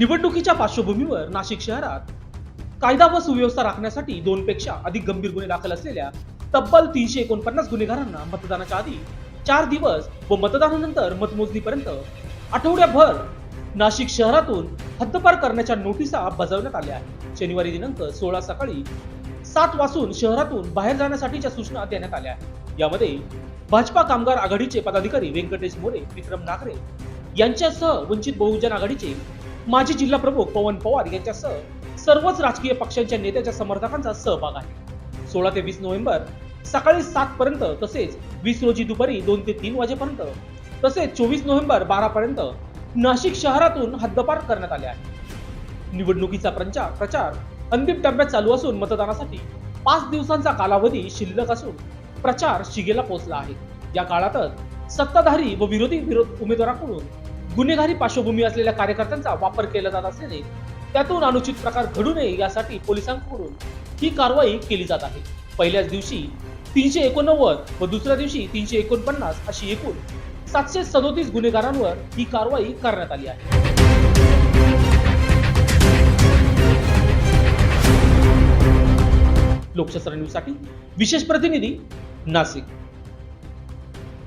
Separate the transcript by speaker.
Speaker 1: निवडणुकीच्या पार्श्वभूमीवर नाशिक शहरात कायदा व सुव्यवस्था राखण्यासाठी दोन पेक्षा अधिक गंभीर गुन्हे दाखल असलेल्या तब्बल तीनशे एकोणपन्नास गुन्हेगारांना मतदानाच्या आधी चार दिवस व मतदानानंतर मतमोजणीपर्यंत आठवड्याभर नाशिक शहरातून हद्दपार करण्याच्या नोटिसा बजावण्यात आल्या आहेत. शनिवारी दिनांक सोळा सकाळी सात वाजून शहरातून बाहेर जाण्यासाठीच्या सूचना देण्यात आल्या आहेत. यामध्ये भाजपा कामगार आघाडीचे पदाधिकारी व्यंकटेश मोरे विक्रम नागरे यांच्यासह वंचित बहुजन आघाडीचे माजी जिल्हा प्रमुख पवन पवार यांच्यासह सर्वच राजकीय पक्षांच्या नेत्याच्या समर्थकांचा सहभाग आहे. सोळा ते वीस नोव्हेंबर सकाळी सात पर्यंत तसेच वीस रोजी दुपारी दोन ते तीन वाजेपर्यंत तसेच चोवीस नोव्हेंबर बारा पर्यंत नाशिक शहरातून हद्दपार करण्यात आले आहे. निवडणुकीचा प्रचार प्रचार अंतिम टप्प्यात चालू असून मतदानासाठी पाच दिवसांचा कालावधी शिल्लक असून प्रचार शिगेला पोहोचला आहे. या काळातच सत्ताधारी व विरोधी विरोध उमेदवाराकडून गुन्हेगारी पार्श्वभूमी असलेल्या कार्यकर्त्यांचा वापर केला जात असल्याने त्यातून अनुचित प्रकार घडू नये यासाठी पोलिसांकडून ही कारवाई केली जात आहे. पहिल्याच दिवशी तीनशे एकोणनव्वद व दुसऱ्या दिवशी तीनशे एकोणपन्नास अशी एकूण सातशे सदोतीस गुन्हेगारांवर ही कारवाई करण्यात आली आहे. लोकशास्त्र न्यूजसाठी विशेष प्रतिनिधी नाशिक.